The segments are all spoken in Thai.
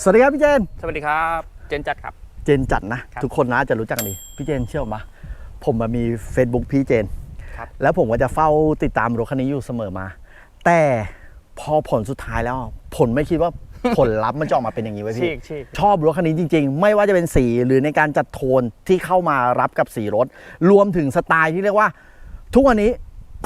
สวัสดีครับพี่เจน สวัสดีครับ เจนจัดครับ เจนจัดนะครับทุกคนน่าจะรู้จักกันดีพี่เจนเชื่อผมปะผมมามี Facebook พี่เจนครับแล้วผมก็จะเฝ้าติดตามรถคันนี้อยู่เสมอมา แต่พอผลสุดท้ายแล้ว ผลไม่คิดว่าผลลัพธ์มันจะออกมาเป็นอย่างนี้ไว้ยชีพี่กชีกชอบรถคันนี้จริง ๆ ไม่ว่าจะเป็นสีหรือในการจัดโทนที่เข้ามารับกับสีรถ รวมถึงสไตล์ที่เรียกว่า ทุกวันนี้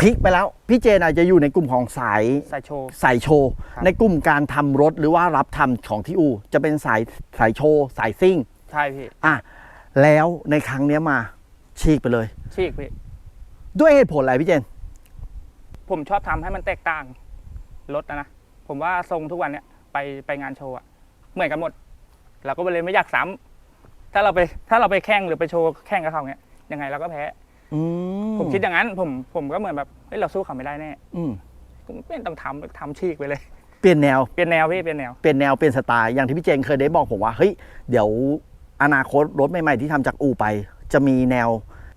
พลิกไปแล้ว พี่เจนอาจจะอยู่ในกลุ่มของสายใส่โชว์ สายโชว์ ครับ ในกลุ่มการทำรถหรือว่ารับทำของที่อู่จะเป็นสายสายโชว์สายซิ่งใช่พี่อะแล้วในครั้งเนี้ยมาฉีกไปเลยชีกพี่ ด้วยเหตุผลอะไรพี่เจน ผมชอบทำให้มันแตกต่างรถนะนะ ผมว่าทรงทุกวันเนี้ยไปไปงานโชว์อะเหมือนกันหมด เราก็เลยไม่อยากซ้ำถ้าเราไปถ้าเราไปแข่งหรือไปโชว์แข่งกับเขาเนี้ยยังไงเราก็แพ้ อืผมคิดอย่างนั้นผมผมก็เหมือนแบบเฮ้ยเราสู้เขาไม่ได้แน่อืมผมไม่ต้องทำทำชีกไปเลย เปลี่ยนแนว เปลี่ยนแนวพี่เปลี่ยนแนว เปลี่ยนแนวเปลี่ยนสไตล์อย่างที่พี่เจนเคยได้บอกผมว่าเฮ้ยเดี๋ยวอนาคตรถใหม่ๆที่ทำจากอู่ไป จะมีแนว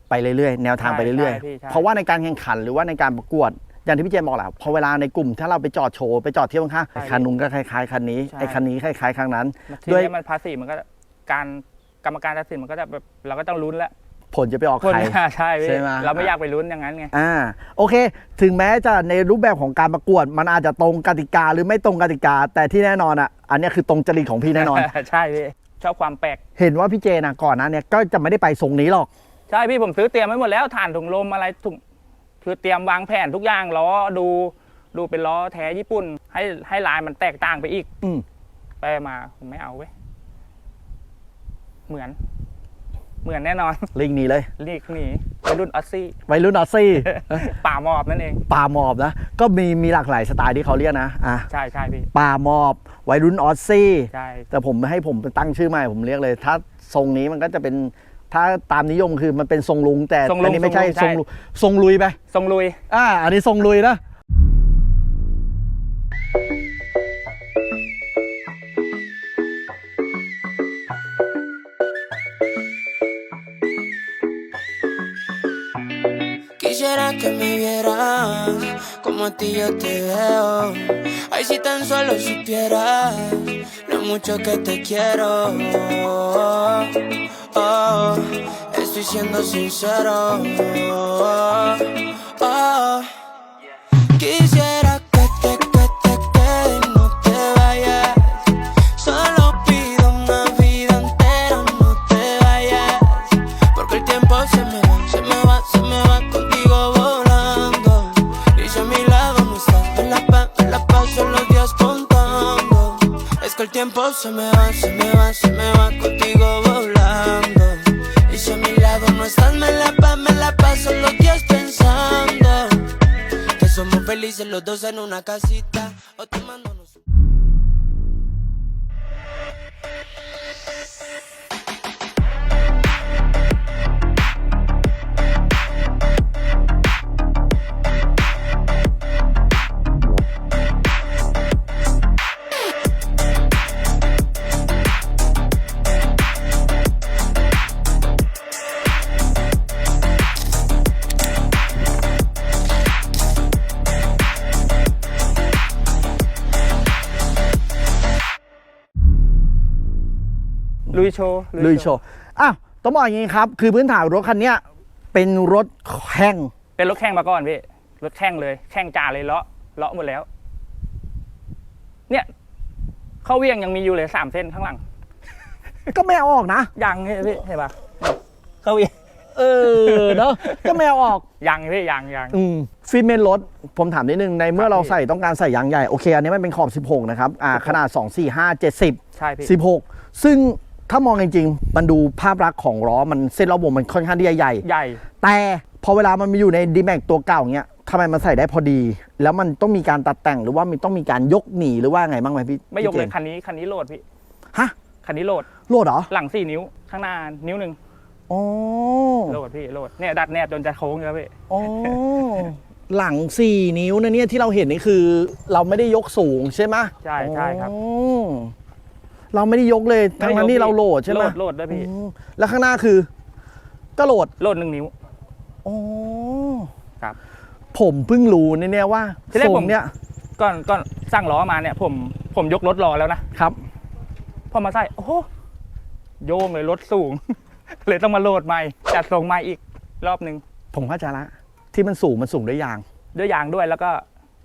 ไปเรื่อยๆ แนวทางไปเรื่อยใช่พี่ใช่ ๆ เพราะว่าในการแข่งขันหรือว่าในการประกวด อย่างที่พี่เจนบอกแหละพอเวลาในกลุ่มถ้าเราไปจอดโชว์ไปจอดเที่ยวข้างๆไอ้คันนุ้งก็คล้ายๆคันนี้ใช่ไอ้คันนี้คล้ายๆคันนั้น ทีด้วย นี้มันภาษีมันก็การกรรมการตัดสินมันก็จะแบบเราก็ต้องลุ้นแล้ว ผลจะไปออกคนใคร ใช่พี่ใช่ไหม เราไม่อยากไปลุ้นอย่างนั้นไง อ่าโอเค ถึงแม้จะในรูปแบบของการประกวด มันอาจจะตรงกติกาหรือไม่ตรงกติกา แต่ที่แน่นอนอะ อันเนี้ยคือตรงจริตของพี่แน่นอน ใช่พี่ชอบความแปลก เห็นว่าพี่เจนะก่อนหนะเนี่ยก็จะไม่ได้ไปทรงนี้หรอก ใช่พี่ผมซื้อเตรียมไว้หมดแล้วฐานถุงลมอะไรถุงคือเตรียมวางแผนทุกอย่างล้อดูดูเป็นล้อแท้ญี่ปุ่น ให้ให้ลายมันแตกต่างไปอีกอืม ไปมาผมไม่เอาเว้ยเหมือน เหมือนแน่นอนลิงหนี้เลยนี่นี่เป็นรุ่นออสซี่วัยรุ่นออสซี่ ป่าหมอบนั่นเอง ป่าหมอบนะ ก็มีมีหลากหลายสไตล์ที่เขาเรียกนะอะใช่ใช่พี่ป่าหมอบวัยรุ่นออสซี่ ใช่แต่ผมให้ผมตั้งชื่อใหม่ผมเรียกเลย ถ้าทรงนี้มันก็จะเป็นถ้าตามนิยมคือมันเป็นทรงลุงแต่อันนี้ไม่ใช่ทรงลุทรงลุยไปทรงลุยอ่าอันนี้ทรงลุยนะ Quisiera que me vieras como a ti yo te veo. Ay, si tan solo supieras lo mucho que te quiero. Oh, estoy siendo sincero. Tiempo se me va, se me va, se me va contigo volando. Y si a mi lado no estás, me la, pa- me la paso los días pensando. Que somos felices los dos en una casita. O. ลุ ยโชว์ลุยโชว์อ้าวต้องบอกอย่างนี้ครับ คือพื้นฐานรถคันเนี้ยเป็นรถแข่ง เป็นรถแข่งมาก่อนพี่รถแข่งเลยแข่งจ่าเลยเลาะเลาะหมดแล้ว เนี่ยเข้าเวียงยังมีอยู่เลยสามเส้นข้างหลัง ก็ไม่เอาออกนะยังนี่พี่เห็นปะเข้าเวียงเออเนาะก็ไม่เอาออกยังพี่ยังยังอืมฟิเมนรถผมถามนิดนึงในเมื่อครับเราพี่ใส่ต้องการใส่ยางใหญ่โอเคอันนี้มันเป็นขอบ 16 นะครับอ่าขนาด 2 4 5 70 ใช่พี่16 ซึ่ง ถ้ามองจริงๆ มันดูภาพลักษณ์ของล้อมันเส้นรอบวงมันค่อนข้างที่จะใหญ่ ใหญ่ แต่พอเวลามันมีอยู่ใน d m a x ตัวเก่าเงี้ยทำไมมันใส่ได้พอดี แล้วมันต้องมีการตัดแต่งหรือว่ามันต้องมีการยกหนีหรือว่าไงบ้างไหมพี่ไม่ยกเลยพี่จคันนี้คันนี้โหลดพี่ฮะคันนี้โหลดโหลดเหรอหลังสี่นิ้วข้างหน้านิ้วหนึ่งอ๋อโหลดพี่โหลดเนี่ยดัดแนบจนจะโค้งอยู่แล้วพี่อ๋อหลัง4นิ้วนะเนี่ยที่เราเห็นนี่คือ เราไม่ได้ยกสูงใช่ไหมใช่ใช่ครับ อ๋อ เราไม่ได้ยกเลยทั้งนั้นที่เราโหลดใช่ไหมโหลดโหลดด้วยพี่อืมแล้วข้างหน้าคือ ก็โหลดโหลดหนึ่งนิ้ว อ๋อครับ ผมเพิ่งรู้เนี่ยว่าที่แรกทรผงมเนี่ยก่อนก่อนสั่งล้อมาเนี่ย ผมผมยกรถรอแล้วนะครับ พอมาใส่โอ้โหโยงเลยรถสูง เลยต้องมาโหลดใหม่จัดส่งใหม่อีกรอบหนึ่งผมเข้าใจละ ที่มันสูงมันสูงด้วยยาง ด้วยยางด้วยแล้วก็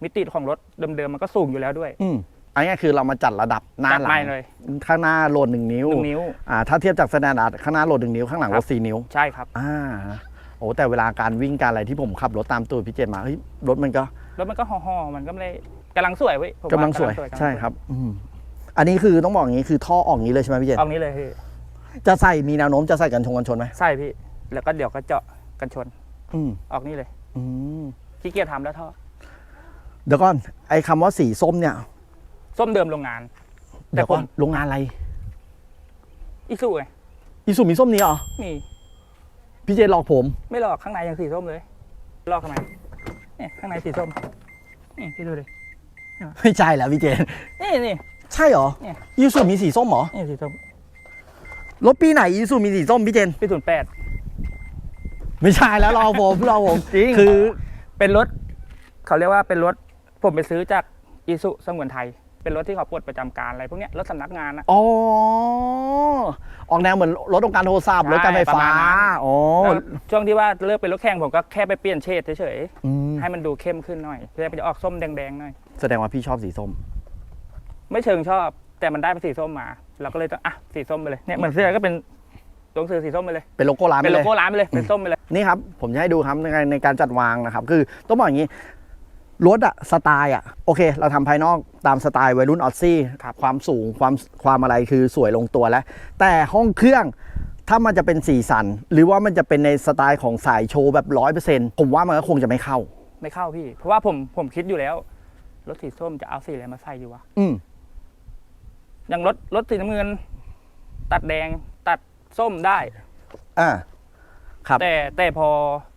มิติของรถเดิมๆมันก็สูงอยู่แล้วด้วย อืม อันนี้คือเรามาจัดระดับหน้าจัดหลัใหม่งเลยข้างหน้าโหลดหนึ่งนิ้วหนึ่งนิ้วอ่าถ้าเทียบจากสแตนดาร์ดข้างหน้าโหลดหนึ่งนิ้วข้างหลังคโหรัลบดสี่นิ้วใช่ครับอ่าโอ้แต่เวลาการวิ่งการอะไรที่ผมขับรถตามตูดพี่เจนมาเฮ้ยรถมันก็รถมันก็ห่อๆมันก็ไม่ได้กำลังสวยเว้ยผมกำลังสวยกำลังใช่ครับอืมอันนี้คือต้องบอกอย่างนี้คือท่อออกอย่างนี้เลยใช่ไหมพี่เจนเอานี้เลยพี่จะใส่มีแนวโน้มจะใส่กันชงกันชนไหมใช่พี่ แล้วก็เดี๋ยวก็เจาะกันชน อืมออกนี่เลย อืมขี้เกียจทำแล้วท่อเดี๋ยวก่อนไอ้คำว่าสีส้มเนี่ย ส้มเดิมโรงงานเดี๋ยวก่อนผม โรงงานอะไร อีซูไงอีสุมีส้มนี้เหรอมีพี่เจนหลอกผม ไม่หลอกข้างในยังสีส้มเลยลอกทำไมเนี่ยข้างในสีส้มนี่พี่ดูดิไม่ใช่แล้วพี่เจนนี่นี่ ใช่เหรอเนี่ย อีสุมีสีส้มเหรอ นี่สีส้มรถปีไหนอีสุมีสีส้มพี่เจนพี่ศูนย์แปดไม่ใช่แล้วรอผมรอผม จริงคือเป็นรถ เขาเรียกว่าเป็นรถ ผมไปซื้อจากอีสุสงวนไทย เป็นรถที่เขาปลดประจำการอะไรพวกเนี้ยรถสำนักงานอะ อ๋อ ออกแนวเหมือนรถองค์การโทรศัพท์ใช่รถการไฟประฟ้ามาณนั้น อ๋อแล้วช่วงที่ว่าเลิกเป็นรถแข่งผมก็แค่ไปเปลี่ยนเฉดเฉยอืมๆให้มันดูเข้มขึ้นหน่อยเพื่อจะออกส้มแดงๆหน่อย แสดงว่าพี่ชอบสีส้ม ไม่เชิงชอบ แต่มันได้เป็นสีส้มมา เราก็เลยต้องอะสีส้มไปเลยเนี่ยเหมือนเสื้อก็เป็นตัวหนังสือสีส้มไปเลย เป็นโลโก้ร้านเป็นไปโลเลย โก้ร้านไปเลยเป็นส้มไปเลย นี่ครับ ผมจะให้ดูครับในการในการจัดวางนะครับ คือต้องบอกอย่างนี้ รถอะสไตล์อะโอเค เราทำภายนอกตามสไตล์วัยรุ่นออซซี่ครับความสูงความความอะไรคือสวยลงตัวแล้ว แต่ห้องเครื่องถ้ามันจะเป็นสีสัน หรือว่ามันจะเป็นในสไตล์ของสายโชว์แบบร้อยเปอร์เซ็นต์ผมว่ามันก็คงจะไม่เข้า ไม่เข้าพี่ เพราะว่าผมผมคิดอยู่แล้ว รถสีส้มจะเอาสีอะไรมาใส่อยู่วะอืมอย่างรถรถสีน้ำเงิน ตัดแดงตัดส้มได้อ่าครับ แต่แต่พอ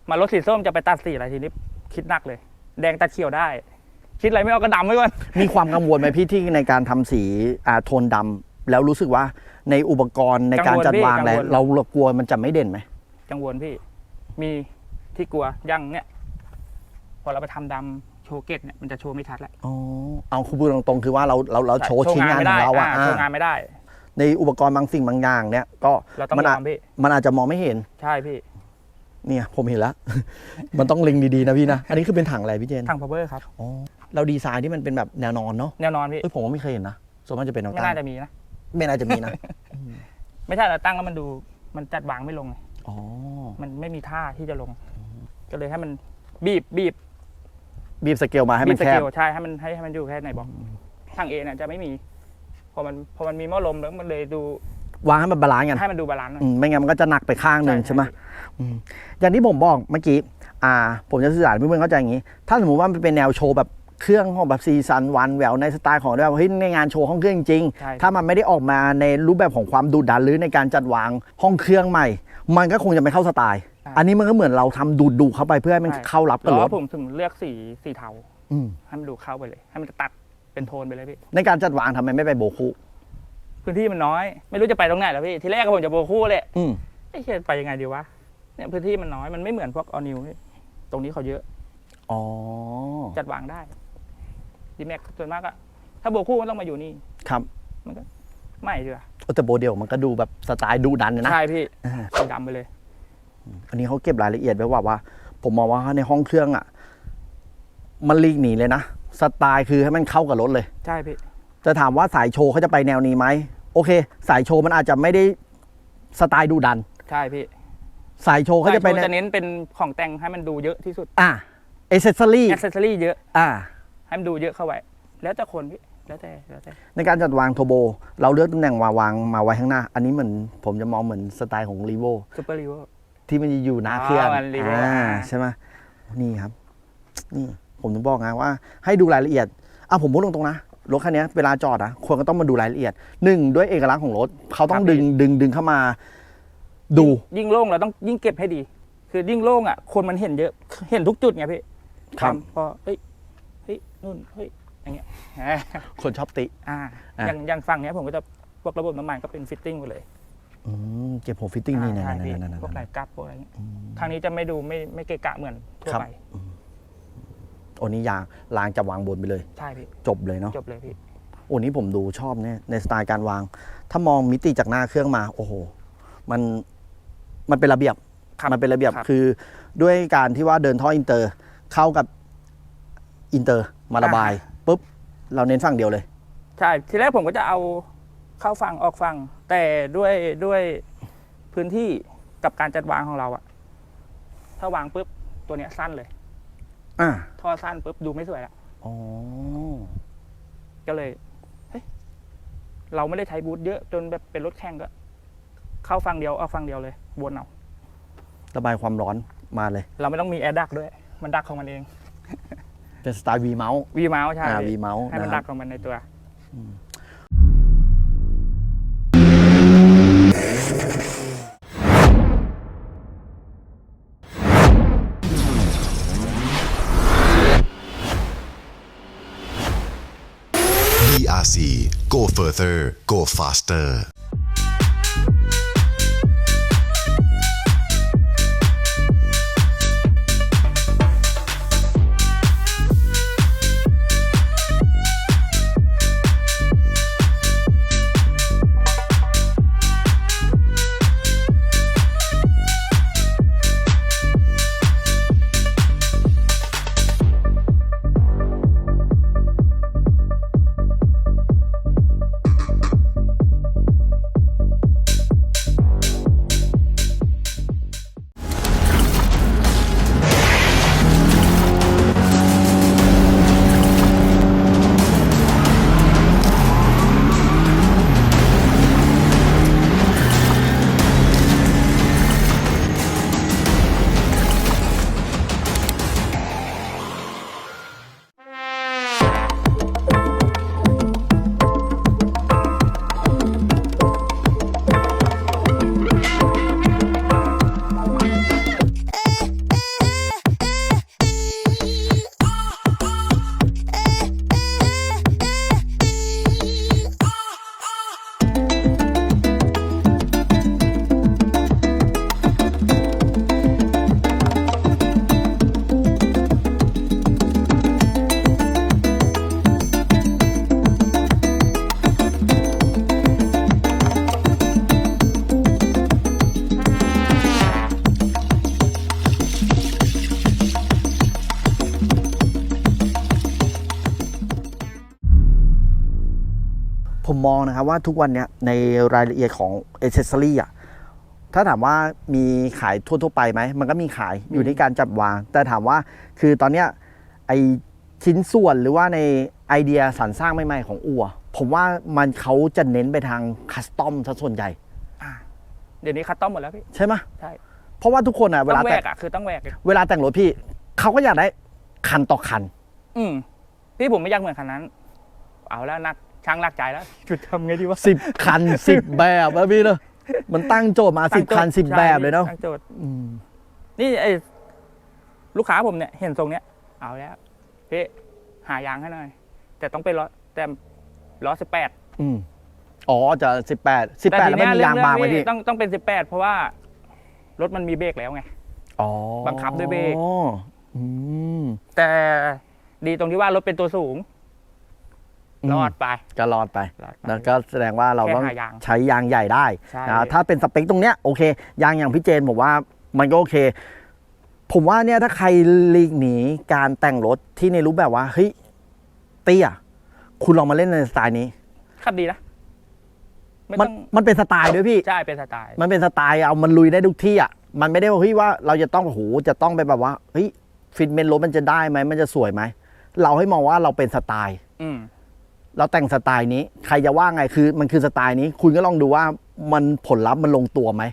มารถสีส้มจะไปตัดสีอะไรทีนี้คิดหนักเลย แดงตัดเขียวได้ คิดอะไรไม่ออกก็ดำไว้ก่อน มีความกังวลไหมพี่ที่ในการทำสีอ่าโทนดำแล้วรู้สึกว่าในอุปกรณ์ในการจัดวางอะไรเราเรากลัวมันจะไม่เด่นไหมกังวลพี่ มีที่กลัวอยังเนี่ย พอเราไปทำดำโชว์เกตเนี่ยมันจะโชว์ไม่ชัดแล้วอ๋อเอาคุณพูดตรงๆคือว่าเราเราเราโชว์ชิ้นงานไม่ขอได้งเราอะอ่าโชว์อ่างานไม่ได้ ในอุปกรณ์บางสิ่งบางอย่างเนี่ยก็เราต้องมันยอาอมพี่ มันอาจจะมองไม่เห็น ใช่พี่ เนี่ยผมเห็นแล้วมันต้องเล็งดีๆนะพี่นะ อันนี้คือเป็นถังอะไรพี่เจนทางพาวเวอร์ครับอ๋อเราดีไซน์ที่มันเป็นแบบแนวนอนเนาะแน่นอนพี่เอ้ยผมว่าไม่เคยเห็นนะส่วนมากจะเป็นแนวไม่ตั้น่างจะมีนะไม่น่าจะมีนะไม่ใช่เราตั้งแล้วมันดูมันจัดวางไม่ลงไงอ๋อมันไม่มีท่าที่จะลง ก็เลยให้มันบีบบีบบีบสเกลมาให้บีมับนสแคเกบลใช่ให้มันให้ให้มันอยู่แค่ไหนบอกทางเอเนี่ยจะไม่มีพอมันพอมันมีหม้อลมแล้วมันเลยดู วางให้มันบาลานซ์กันให้มันดูบาลานซ์หน่อยอืมไม่งั้นมันก็จะหนักไปข้างหนึ่งใช่ไหมอืมอย่างที่ผมบอกเมื่อกี้อ่า ผมจะสื่อสารให้เพื่อนๆเข้าใจอย่างนี้ ถ้าสมมติว่ามันเป็นแนวโชว์แบบเครื่องของแบบซีซันวันแววในสไตล์ของแบบเฮ้ยในงานโชว์ห้องเครื่องจริง ใช่ๆถ้ามันไม่ได้ออกมาในรูปแบบของความดุดันหรือในการจัดวางห้องเครื่องใหม่ มันก็คงจะไม่เข้าสไตล์อันนี้มันก็เหมือนเราทำดูดดูๆเข้าไปเพื่อให้มันใช่ เข้ารับกับแล้รวถผมถึงเลือกสีสีเทาอืมให้มันดูเข้าไปเลย ให้มันตัดเป็นโทนไปเลยพี่ ในการจัดวางทำไมไม่ไปโบคุ พื้นที่มันน้อย ไม่รู้จะไปตรงไหนแล้วพี่ ทีแรกก็ผมจะโบคู่เลยอืมไอ้เชี่ยไปยังไงดีวะ เนี่ยพื้นที่มันน้อย มันไม่เหมือนพวกออนิวตรงนี้เขาเยอะ อ๋อ จัดวางได้ ดีแม็กส่วนมากอะถ้าโบคู่มันต้องมาอยู่นี่ ครับไม่ดีกว่าเออแต่โบเดลมันก็ดูแบบสไตล์ดูดันนะ ใช่พี่อ่าสีดำไปเลย อันนี้เขาเก็บรายละเอียดไว้ว่าว่า ผมมองว่าในห้องเครื่องอะ มันลีกหนีเลยนะ สไตล์คือให้มันเข้ากับรถเลย ใช่พี่ จะถามว่าสายโชว์เขาจะไปแนวนี้ไหมโอเค สายโชว์มันอาจจะไม่ได้สไตล์ดูดัน ใช่พี่สายโชว์เขาจะไปสยโชว์ในจะเน้นเป็นของแต่งให้มันดูเยอะที่สุดอะเอเซอรี่อ c เซสซอรี่เยอะอะให้มันดูเยอะเข้าไว้ แล้วแต่คนพี่แล้วแต่แล้วแต่ในการจัดวางโทโบ เราเลือกตำแหน่งมาวางมาไว้ข้างหน้า อันนี้เหมือนผมจะมองเหมือนสไตล์ของรีโวซูเปอร์รีโว ที่มันจะอยู่หน้าเครื่องอ๋อมัน Revo อ่าอ่าใช่ไหมนี่ครับ นี่ผมถึงบอกไงว่า ให้ดูรายละเอียดอะผมพูดตรงๆนะ รถคันนี้เวลาจอดนะควรก็ต้องมาดูรายละเอียดหนึ่งด้วยเอกลักษณ์ของรถเขาต้องดึงดึงดึงเข้ามา ดูยิ่งโล่งเราต้องยิ่งเก็บให้ดี คือยิ่งโล่งอะคนมันเห็นเยอะเห็นทุกจุดไงพี่ครับพอเฮ้ยเฮ้ยนู่นเฮ้ยอย่างเงี้ยคนชอบติอ่าอะอย่างอย่างฝั่งเนี้ยผมก็จะพวกระบบน้ำมันก็เป็นฟิตติ้งหมดเลยอืมเก็บหัวฟิตติ้งนี่อ่านะใช่พี่นั่นๆๆๆพวกไหลกับพวกอะไรเงี้ยทางนี้จะไม่ดูไม่ไม่เกะกะเหมือนทั่วครับไป โอ้นี่ยางลางจะวางบนไปเลย ใช่พี่ จบเลยเนาะจบเลยพี่ โอ้นี่ผมดูชอบเนี่ยในสไตล์การวาง ถ้ามองมิติจากหน้าเครื่องมาโอ้โหมันมันเป็นระเบียบครับมันเป็นระเบียบครับคือด้วยการที่ว่าเดินท่ออินเตอร์เข้ากับอินเตอร์มาระบายปุ๊บเราเน้นฝั่งเดียวเลย ใช่ ทีแรกผมก็จะเอาเข้าฟังออกฟังแต่ด้วยด้วยพื้นที่กับการจัดวางของเราอะถ้าวางปุ๊บตัวเนี้ยสั้นเลย อ่าท่อสั้นปุ๊บดูไม่สวยละอ๋อก็เลยเฮ้ยเราไม่ได้ใช้บูทเยอะจนแบบเป็นรถแข่งก็ เข้าฟังเดียวออกฟังเดียวเลยวนเอาระบายความร้อนมาเลย เราไม่ต้องมีแอร์ดักด้วย มันดักของมันเอง เป็นสไตล์ V เมาส์วีเมาส์ใช่อ่า V เมาส์ให้มันนะคดัรักบของมันในตัว further Go faster องนะครับว่าทุกวันเนี้ยในรายละเอียดของเอเซสซอรี่อะถ้าถามว่ามีขายทั่วๆไปไหม มันก็มีขายอยู่ที่การจัดวาง แต่ถามว่าคือตอนเนี้ยไอชิ้นส่วนหรือว่าในไอเดียสรรสร้างใหม่ๆของอัวผมว่ามันเขาจะเน้นไปทางคัสตอมซะส่วนใหญ่ เดี๋ยวนี้คัดต้อมหมดแล้วพี่ ใช่ไหมใช่เพราะว่าทุกคนอะเวต้อลางแหวแต่งกอะคือต้องแหวกเวลาแต่งรถพี่เขาก็อยากได้คันต่อคัน อืมพี่ผมไม่อยากเหมือนคันนั้น เอาแล้วนัก ช่างนักใจแล้วจุดทำไงดีวะสิบคันสิบแบบอะพี่เนอะมันตั้งโจทย์มาสิบตั้งโจทย์คันสิบใช่แบบเลยเนาะตั้งโจทย์อืมนี่ไอ้ลูกค้าผมเนี่ยเห็นทรงเนี้ย เอาแล้วพี่หายางให้หน่อย แต่ต้องเป็นล้อแต่ล้อสิบแปดอืมอ๋อจะสิบแปดสิบแต่แปดทีแล้วเนี้มันยมีเรื่ยางบางไหมเรื่พี่ต้องต้องเป็นสิบแปดเพราะว่ารถมันมีเบรกแล้วไงอ๋อบังคับด้วยเบรกอืมแต่ดีตรงที่ว่ารถเป็นตัวสูง รอดไป ก็รอดไป รอดไปแล้วก็แสดงว่าเราแค่ต้องหายางใช้ยางใหญ่ได้ใช่ นะถ้าเป็นสเปคตรงเนี้ยโอเค ยางอย่างพี่เจนผมว่ามันก็โอเค ผมว่าเนี่ยถ้าใครหลีกหนีการแต่งรถที่ในรูปแบบว่าเฮ้ยเตี้ยคุณลองมาเล่นในสไตล์นี้ ขับดีนะไม่มันต้องมันเป็นสไตล์ด้วยพี่ ใช่เป็นสไตล์ มันเป็นสไตล์เอามันลุยได้ทุกที่อะ มันไม่ได้ว่าเฮ้ยว่าเราจะต้องโอ้โหจะต้องไปแบบว่าเฮ้ยฟิตเมนต์รถมันจะได้ไหมมันจะสวยไหม เราให้มองว่าเราเป็นสไตล์ อืม เราแต่งสไตล์นี้ ใครจะว่าไงคือ มันคือสไตล์นี้ คุณก็ลองดูว่ามันผลลัพธ์มันลงตัวไหม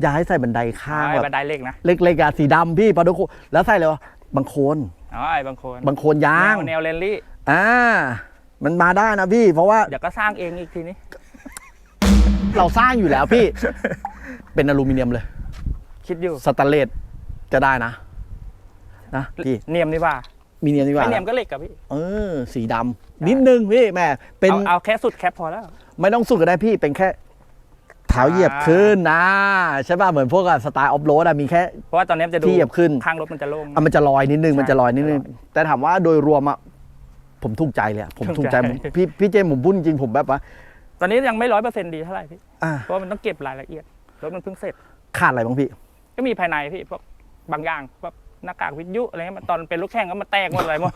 อย่าให้ใส่บันไดข้างไอ้แบบบันไดเล็กนะเล็กๆอะสีดำพี่ปาดุโคแล้วใส่เลยวะบางโคนอ๋อไอ้บางคนบางโคนยางแนวแนวเลนลี่อ่ามันมาได้นะพี่ เพราะว่าเดี๋ยวก็สร้างเองอีกทีนี้ เราสร้างอยู่แล้วพี่ เป็นอลูมิเนียมเลย คิดอยู่สแตนเลสจะได้นะนะพี่เนียมดีกว่า มีเนียมดีกว่าไม่เนียมก็เหล็กกับพี่ เออ สีดำนิดนึงพี่แม่เป็น เอาเอาแค่สุดแคปพอแล้ว ไม่ต้องสุดก็ได้พี่เป็นแค่เท้าเหยียบขึ้นนะใช่ป่ะเหมือนพวกอะสไตล์ออฟโรดอะมีแค่ เพราะว่าตอนนี้มันจะดูที่เหยียบขึ้น ข้างรถมันจะโล่ง อะมันจะลอยนิดนึงใช่มันจะลอยนิดนึงจะลอยแต่ถามว่าโดยรวมอะผมถูกใจเลยอะผมถูถูกกใจใจ ผมพี่พี่เจมส์ผมพูดจริงๆผมแบบว่าตอนนี้ยังไม่ร้อยเปอร์เซ็นต์ดีเท่าไหร่พี่ อ่าเพราะว่ามันต้องเก็บรายละเอียด รถมันเพิ่งเสร็จ ขาดอะไรบ้างพี่ ก็มีภายในพี่พวกบางอย่างพวก หน้ากากวิทยุอะไรเงี้ยมันตอนเป็นรถแข่งก็มาแตกหมดเลยหมด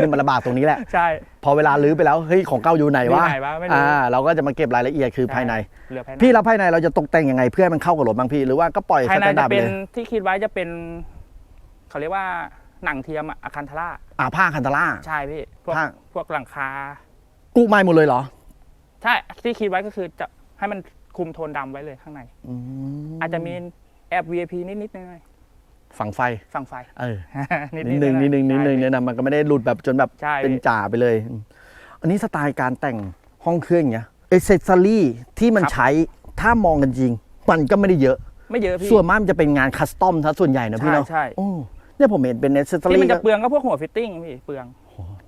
นี่มันระบาดตรงนี้แหละ ใช่ พอเวลาลื้อไปแล้วเฮ้ยของเก่าอยู่ไหนอยู่วะไหนวะไม่รู้ อ่าเราก็จะมาเก็บรายละเอียดคือภายใน เหลือภายในพี่แล้วภายในเราจะตกแต่งยังไงเพื่อให้มันเข้ากับรถบางพี่หรือว่าก็ปล่อยภายสในแตนดาจะร์ดไปเป็นเลยที่คิดไว้จะเป็นเขาเรียกว่าหนังเทียมอะอาคันทาร่าอ่าผ้าคันตาร่า ใช่พี่พวกผ้า พวกหลังคากู้ไม้หมดเลยเหรอใช่ที่คิดไว้ก็คือจะให้มันคุมโทนดำไว้เลยข้างใน อืมอาจจะมีแอบ VIP นิดนิดๆหน่อย ฝังไฟๆฝั่งไฟ เออนิดนิดนึงนิดนึงนิดนึงใช่เนี่ยนะมันก็ไม่ได้หลุดแบบจนแบบใช่ เป็นจ่าไปเลยอันนี้สไตล์การแต่งห้องเครื่องอย่างเงี้ยเอเซสซอรี่ที่มันใช้ถ้ามองกันจริง มันก็ไม่ได้เยอะ ไม่เยอะพี่ ส่วนมากมันจะเป็นงานคัสตอมซะส่วนใหญ่นะพี่ใช่เนาะใช่ โอ้เนี่ยผมเห็นเป็นเอเซสซอที่รี่มันจะเปลืองก็พวกหัวฟิตติ้งพี่เปลือง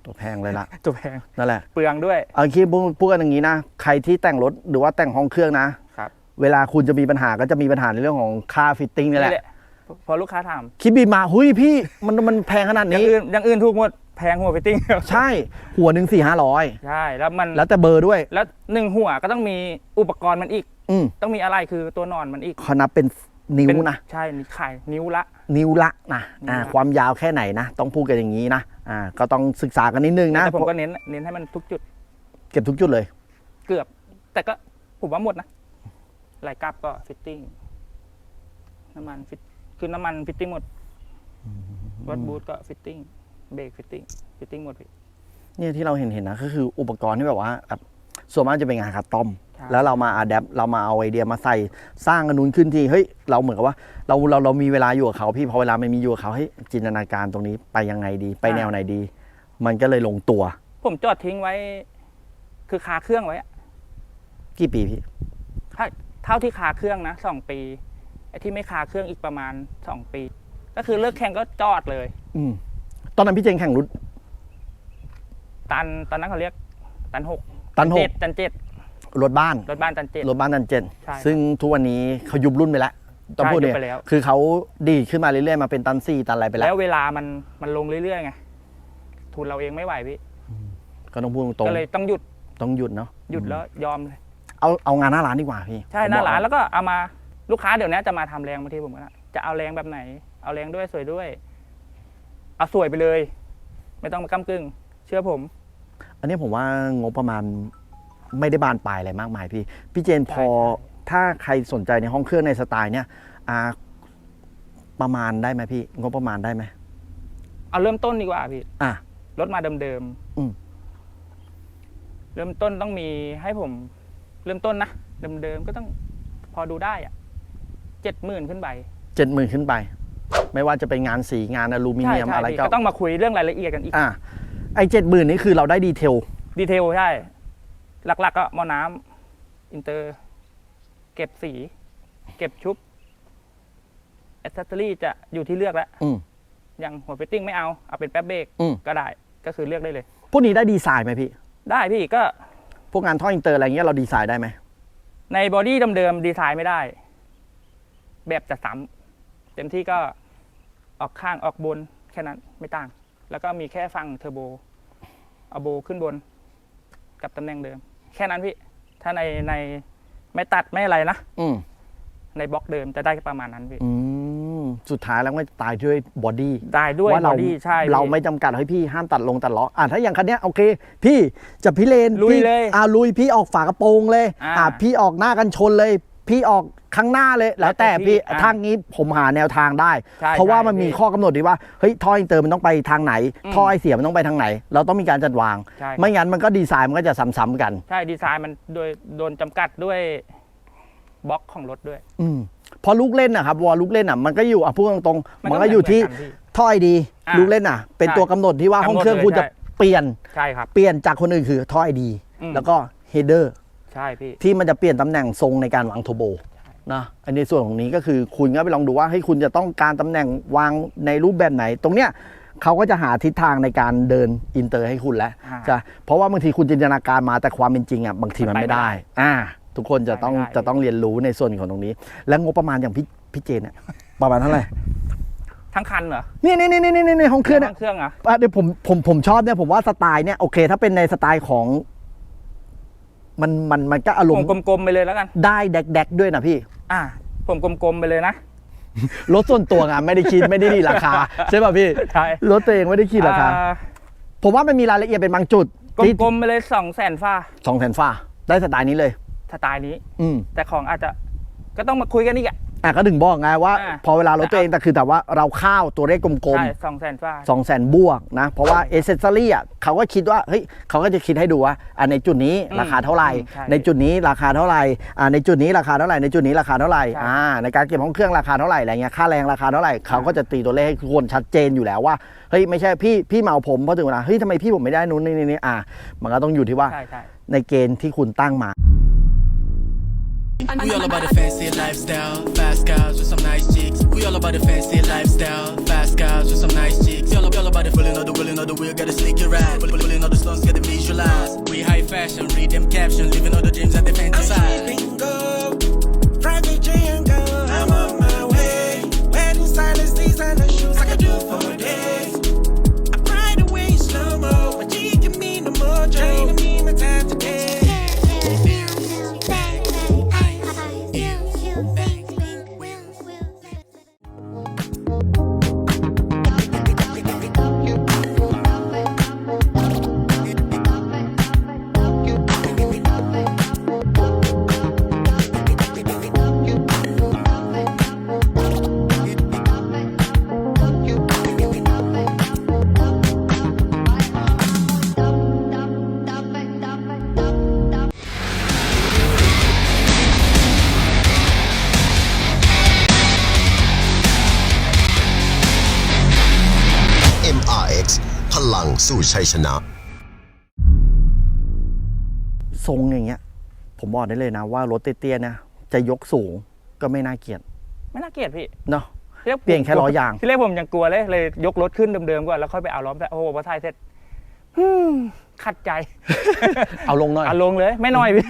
ตัวแพงเลยล่ะ ตัวแพงนั่นแหละ เปลืองด้วย เอาคิดพูดกันอย่างนี้นะ ใครที่แต่งรถหรือว่าแต่งห้องเครื่องนะ ครับ เวลาคุณจะมีปัญหาก็จะมีปัญหาในเรื่องของค่าฟิตติ้งนี่แหละ พอลูกค้าถามคิดบีมาหุยพี่มันมันแพงขนาดอย่างนี้ อื่นอย่างอื่นถูกหมดแพงหัวฟิตติ้งใช่หัวหนึ่งสี่ห้าร้อยใช่แล้วมันแล้วแต่เบอร์ด้วย แล้วหนึ่งหัวก็ต้องมีอุปกรณ์มันอีก อืมต้องมีอะไรคือตัวนอนมันอีกเขานับเป็นนิ้วเป็นะ ใช่นี่ไข่นิ้วละ นิ้วละนะอ่านิ้วละ ความยาวแค่ไหนนะ ต้องพูดกันอย่างนี้นะอ่าก็ต้องศึกษากันนิดนึงนะแต่ผมก็เน้นเน้นให้มันทุกจุดเก็บทุกจุดเลย เกือบ แต่ก็ผมว่าหมดนะไหลกลับก็ฟิตติ้งน้ำมันฟิต คือน้ำมันฟิตติ้งหมดวัดบูทก็ฟิตติ้งเบรกฟิตติ้งฟิตติ้งหมดพี่ เนี่ยที่เราเห็นเห็นนะก็คืออุปกรณ์ที่แบบว่าแบบส่วนมากจะเป็นงานคัสตอม ใช่ แล้วเรามาอัดแอปเรามาเอาไอเดียมาใส่สร้างกันนู้นขึ้นที่เฮ้ยเราเหมือนกับว่าเราเราเรามีเวลาอยู่กับเขาพี่พอเวลาไม่มีอยู่กับเขาเฮ้ยจินตนาการตรงนี้ไปยังไงดี ไปแนวไหนดี มันก็เลยลงตัวผมจอดทิ้งไว้ คือคาเครื่องไว้อะกี่ปีพี่ถ้าเท่าที่คาเครื่องนะสองปีไอ้ ที่ไม่คาเครื่องอีกประมาณสองปี ก็คือเลิกแข่งก็จอดเลย อืมตอนนั้นพี่เจงแข่งรุ่น ตันตอนนั้นเขาเรียกตันหกตันหเจ็กดตันเจ็ดรถบ้าน รถบ้านตันเจ็ด รถบ้านตันเจ็ดใช่ซึ่งทุกวันนี้เขายุบรุ่นไปแล้วต้องใช่พูดยุเนี่บยไปแล้วคือเขาดีดขึ้นมาเรื่อยๆมาเป็นตันสี่ตันอะไรไปแล้แล้วว เวลามันมันลงเรื่อยๆไงทุนเราเองไม่ไหวพี่ก็ต้องพูดตรงก็เลยต้องหยุดๆต้องหยุดเนาะหยุดแล้วยอมเลย เอาเอางานหน้าร้านดีกว่าพี่ใช่ผมหน้าบอกร้านแล้วก็เอามา ลูกค้าเดี๋ยวนี้จะมาทำแรงบางทีผมก็นะจะเอาแรงแบบไหน เอาแรงด้วยสวยด้วย เอาสวยไปเลย ไม่ต้องมาก้ากึ่ง เชื่อผม อันนี้ผมว่างบประมาณไม่ได้บานปลายอะไรมากมายพี่ พี่เจนพอใช่ใช่ถ้าใครสนใจในห้องเครื่องในสไตล์เนี้ยอ่าประมาณได้ไหมพี่ งบประมาณได้ไหมเอาเริ่มต้นดีกว่าพี่อะรถมาเดิมอืมๆเริ่มต้นต้องมีให้ผม เริ่มต้นนะเดิมๆก็ต้องพอดูได้อะ เจ็ดหมื่นขึ้นไปเจ็ดหมื่นขึ้นไป ไม่ว่าจะเป็นงานสีงานอลูมิใช่เนียมใช่อะไรพี่ก็ก็ต้องมาคุยเรื่องรายละเอียดกันอีกอะไอเจ็ดหมื่นนี่คือเราได้ดีเทลดีเทลใช่หลัก ๆ ก็หม้อน้ำอินเตอร์ เก็บสี เก็บชุบแอ c เซสซอรี่จะอยู่ที่เลือกแล้วอืม อย่างหัวฟิตติ้งไม่เอา เอาเป็นแป๊บเบรกอืม ก็ได้ก็คือเลือกได้เลย พวกนี้ได้ดีไซน์ไหมพี่ ได้พี่ก็พวกงานท่ออินเตอร์อะไรเงี้ยเราดีไซน์ได้ไหมในบอดี้เดิมๆดีไซน์ไม่ได้ แบบจะซ้ำเต็มที่ก็ออกข้างออกบนแค่นั้นไม่ต่าง แล้วก็มีแค่ฟังเทอร์โบเอาโบขึ้นบนกับตำแหน่งเดิม แค่นั้นพี่ ถ้าในในไม่ตัดไม่อะไรนะอืมในบล็อกเดิมจะได้ประมาณนั้นพี่ อืมสุดท้ายแล้วก็ตายด้วยบอดี้ ได้ด้วยว่าบเราอดี้ใช่พี่เราไม่จำกัดให้พี่ห้ามตัดลงตัดล้ออะถ้าอย่างคันเนี้ยโอเค พี่จะพิเรนลุยพี่เลยอ่าลุยพี่ออกฝากระโปรงเลยอ่าอ่าพี่ออกหน้ากันชนเลย พี่ออกข้างหน้าเลยแล้วแต่แล้วแต่พี่พี่อ่าทางนี้ผมหาแนวทางได้ ใช่เพราะว่าใช่มันมีพี่ข้อกำหนดดีว่าเฮ้ยท่ออินเตอร์มันต้องไปทางไหน อืม ท่อไอเสียมันต้องไปทางไหน เราต้องมีการจัดวาง ใช่ไม่งั้นมันก็ดีไซน์มันก็จะซ้ำๆกัน ใช่ดีไซน์มันโดยโดนจำกัดด้วยบล็อกของรถด้วย อืมพอลูกเล่นนะครับวอลลูกเล่นอะมันก็อยู่อะพูดตรงๆมันก็ก็อยู่ที่เหมืนกันพี่ท่อไอดีอ่าลูกเล่นอะ เป็นใช่ตัวกำหนดที่ว่าห้องกำหนดเครื่องคุณเลยจะใช่ เปลี่ยนใช่ครับ เปลี่ยนจากคนอื่นคือท่อไอดี อืม แล้วก็เฮดเดอร์ ใช่พี่ ที่มันจะเปลี่ยนตำแหน่งทรงในการวางโทโบนะอันนี้ส่วนของนี้ก็คือคุณก็ไปลองดูว่าให้ยคุณจะต้องการตำแหน่งวางในรูปแบบไหน ตรงเนี้ยเขาก็จะหาทิศทางในการเดินอินเตอร์ให้คุณแล้วอ่าจะเพราะว่าบางทีคุณจินตนาการมาแต่ความเป็นจริงอะบางทีมันมันไปไม่ได้ไม่ได้ อ่า ทุกคนจะต้องไปไม่ได้ จะต้องเรียนรู้ในส่วนของตรงนี้ แล้วงบประมาณอย่างพี่พี่เจนเนี่ยประมาณเท่าไหร่ทั้งคันเหรอนี่นี่นี่นี่นี่ในห้องเครื่องเนี่ย ทั้งเครื่องเหรออะเดี๋ยวผมผมผมชอบเนี่ยผมว่าสไตล์เนี่ยโอเค ถ้าเป็นในสไตล์ของ มันมันมันก็อารผมมณ์กลมๆไปเลยแล้วกัน ได้แดกแดกด้วยนะพี่ อ่า ผมกลมๆไปเลยนะ รถส่วนตัวไงไม่ได้คิดไม่ได้ดีราคา ใช่ป่ะพี่ใช่ รถตัวเองไม่ได้คิดราคาอ่ผมว่ามันมีรายละเอียดเป็นบางจุดที่กลมๆไปเลยสองแสนฟ้าสองแสนฟ้าได้สไตล์นี้เลย สไตล์นี้ อืมแต่ของอาจจะก็ต้องมาคุยกันอีกอะ อะก็ถึงบอกไงว่า อะพอเวลารถตัวเองแต่คือแต่ว่าเราข้าวตัวเลขกลมใช่สองแสนฟ้าๆสองแสนบวกนะ เพราะว่าเอเซสซอรี่อะเขาก็คิดว่าเฮ้ยเขาก็จะคิดให้ดูว่าอะในจุดนี้อืมราคาเท่าไหร่ อืมใช่ ในจุดนี้ราคาเท่าไหร่อ่าในจุดนี้ราคาเท่าไหร่ ในจุดนี้ราคาเท่าไหร่ใช่ อ่าในการเก็บห้องเครื่องราคาเท่าไหร่อะไรเงี้ย ค่าแรงราคาเท่าไหร่ เขาก็จะตีตัวเลขให้ทุกคนชัดเจนอยู่แล้วว่า เฮ้ยไม่ใช่พี่พี่เมาผมเพราะถึงเวลา เฮ้ยทำไมพี่ผมไม่ได้นู้นนี่นี่นี่อะมันก็ต้องอยู่ที่ว่าใช่ใช่ในเกณฑ์ที่คุณตั้งมา We all about the fancy lifestyle, fast cars with some nice chicks. We all about the fancy lifestyle, fast cars with some nice chicks. We all, all about the feeling of the willing of the wheel, gotta slick your ride. Pull- Pulling all the stones, gotta visualize. We high fashion, read them captions, living all the dreams that they fantasize. Private Django, I'm on my way. Wedding silence, these are the ชัยชนะ ทรงอย่างเงี้ย ผมบอกได้เลยนะว่ารถเตี้ยๆเนี่ยจะยกสูงก็ไม่น่าเกลียดไม่น่าเกลียดพี่เนาะที่แรกผมเปลี่ยนแค่ล้อยาง ที่แรกผมยังกลัวเลยเลยยกรถขึ้นเดิมๆก่อนแล้วค่อยไปเอาล้อมแต่โอ้โหพอถ่ายเสร็จฮึ่ม ขัดใจ เอาลงหน่อยเอาลงเลย ไม่น้อยพี่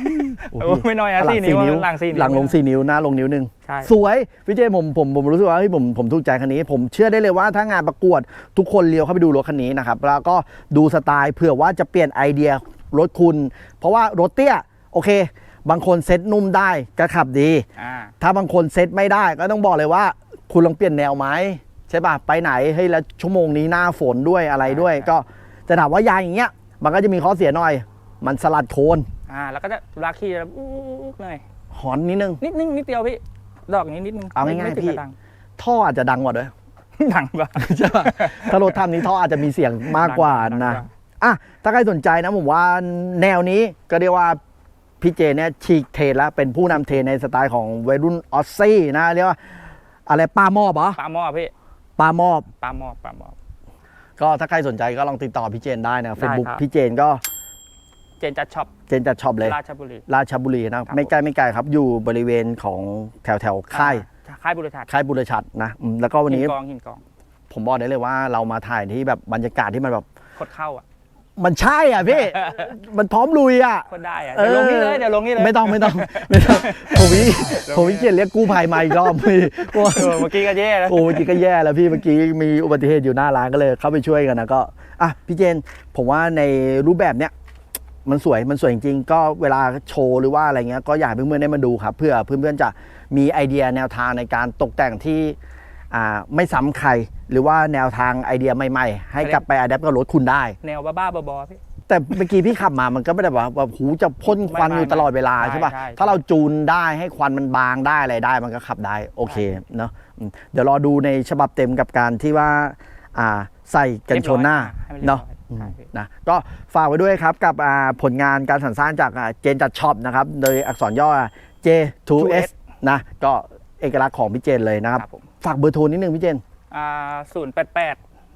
โอ้โอ้ไม่น้อยอะหลัสี่งนิ้วนิ้วหลังสี่นิ้วหลังลงสี่นิ้วหน้าลงนิ้วหนึ่งใช่สวยพี่เจผมผมผมรู้สึกว่าเฮ้ยผมผมถูกใจคันนี้ ผมเชื่อได้เลยว่าถ้างานประกวดทุกคนเลี้ยวเข้าไปดูรถคันนี้นะครับแล้วก็ดูสไตล์เผื่อว่าจะเปลี่ยนไอเดียรถคุณ เพราะว่ารถเตี้ยโอเค บางคนเซ็ตนุ่มได้ก็ขับดีอ่าถ้าบางคนเซ็ตไม่ได้ก็ต้องบอกเลยว่า คุณลองเปลี่ยนแนวไหมใช่ป่ะไปไหนเฮ้ยแล้วชั่วโมงนี้หน้าฝนด้วยอะไรด้วยใช่ก็จะถามว่ายางอย่างเงี้ย มันก็จะมีข้อเสียหน่อย มันสลัดโคนอ่าแล้วก็จะลาคีแล้วอู้ๆหน่อยหอนนิดนึง นิดนึงนิดเดียวพี่ดอกนี้นิดนึงเอาง่ายๆไม่ถึพี่กับดัง ท่ออาจจะดังกว่าด้วย ดังปะใช่ป่ะถ้ารถทำนี้ท่ออาจจะมีเสียงมากกว่าดังนะดังอะถ้าใครสนใจนะผมว่าแนวนี้ก็เรียกว่าพี่เจเนี่ยฉีกเทรนแล้วเป็นผู้นำเทรนในสไตล์ของวัยรุ่นออสซี่นะเรียกว่าอะไรปลามอบเหรอปลาหม้อพี่ปลามอบปลาหม้อปลาหม้อ ก็ถ้าใครสนใจก็ลองติดต่อพี่เจนได้นะเฟซบุ๊กครับ พี่เจนก็เจนจัดช็อปเจนจัดช็อปเลย ราชบุรี ราชบุรีนะไม่ไกลไม่ไกลครับ อยู่บริเวณของแถวแถวค่าย อ่ค่ายบุรชาติค่ายบุรชัดนะอืมแล้วก็วันหินี้นกองหินกองผมบอกได้เลยว่าเรามาถ่ายที่แบบบรรยากาศที่มันแบบโคตรเข้าอะ มันใช่อะพี่ มันพร้อมลุยอะโคตรได้อะเดี๋ยวลงนี่เลยเดี๋ยวลงนี่เลยไม่ต้องไม่ต้องไม่ต้องผมวิผมวิเกียรเรียกกู้ภัยมาอีกรอบพี่เพราะว่าเออเมื่อกี้ก็แย่แล้วโอ้เมื่อกี้ก็แย่แล้วพี่เมื่อกี้มีอุบัติเหตุอยู่หน้าร้านก็เลยเข้าไปช่วยกันนะก็อะพี่เจน ผมว่าในรูปแบบเนี้ยมันสวยมันสวยจริงๆ ก็เวลาโชว์หรือว่าอะไรเงี้ยก็อยากให้เพื่อนๆได้มาดูครับ เพื่อเพื่อนๆจะมีไอเดียแนวทางในการตกแต่งที่อ่า ไม่ซ้ำใคร หรือว่าแนวทางไอเดียใหม่ๆ ให้กลับไปอัดแอปกับรถคุณได้ แนวบ้าๆบอๆพี่ แต่เมื่อกี้พี่ขับมามันก็ไม่ได้แบบว่าหูจะพ่นควันไม่ไม่อยู่ตลอดเวลาใช่ใช่ป่ะใช่ ถ้าเราจูนได้ให้ควันมันบางได้อะไรได้มันก็ขับได้โอเคเนาะอืมเดี๋ยวรอดูในฉบับเต็มกับการที่ว่าอ่าใส่กันชนหน้าให้มัรียบร้อยเนาะใช่พี่นะก็ฝากไว้ด้วยครับกับอ่าผลงานการสรรสร้างจากเจนจัดช็อปนะครับ โดยอักษรย่อ J2S นะก็เอกลักษณ์ของพี่เจนเลยนะครับ ครับผม ฝากเบอร์โทรนิดนึงพี่เจนอ่าศูนย์แปดแปด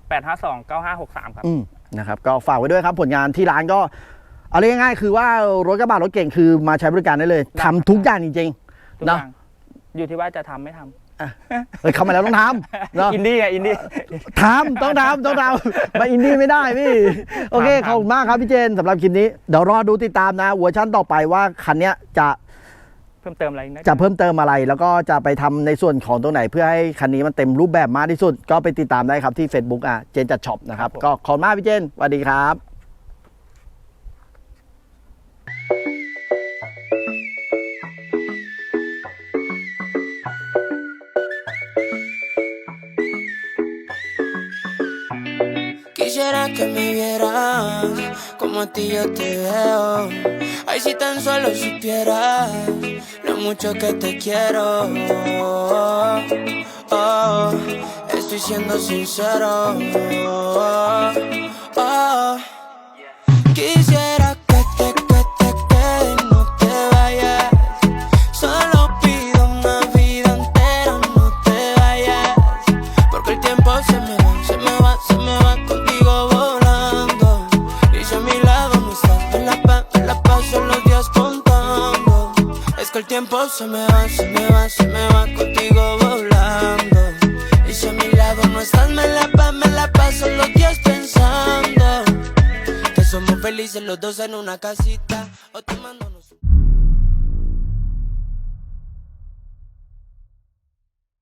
แปดห้าสองเก้าห้าหกสามครับอืมนะครับก็ฝากไว้ด้วยครับผลงานที่ร้านก็เอาเรียกง่ายๆคือว่ารถกระบะรถเก่งคือมาใช้บริการได้เลยได้ทำทุกอย่างจริงทุกๆอเนาะย่างอยู่ที่ว่าจะทำไม่ทเฮ้ยเข้ามาแล้วต้องทำเนาะำอินดี้ไงอินดี้ทำต้องทำต้องทำมาอินดี้ไม่ได้พี่โอเคทำขอบคุณมากครับพี่เจนสำหรับคลิปนี้เดี๋ยวรอดูติดตามนะเวอร์ชันต่อไปว่าคันเนี้ยจะ เพิ่มเติมอะไรอีกนะจะเพิ่มเติมอะไร แล้วก็จะไปทำในส่วนของตรงไหน เพื่อให้คันนี้มันเต็มรูปแบบมากที่สุด ก็ไปติดตามได้ครับที่ Facebook อะเจนจัดช็อปนะครับก็ขอบคุณมากพี่เจนสวัสดีครับ Quisiera que me vieras como a ti yo te veo. Ay, si tan solo supieras lo mucho que te quiero. Oh, estoy siendo sincero. Oh, quisiera se me va, se me va, se me va contigo volando. Y si a mi lado no estás, me la, pa- me la paso los días pensando. Que somos felices los dos en una casita.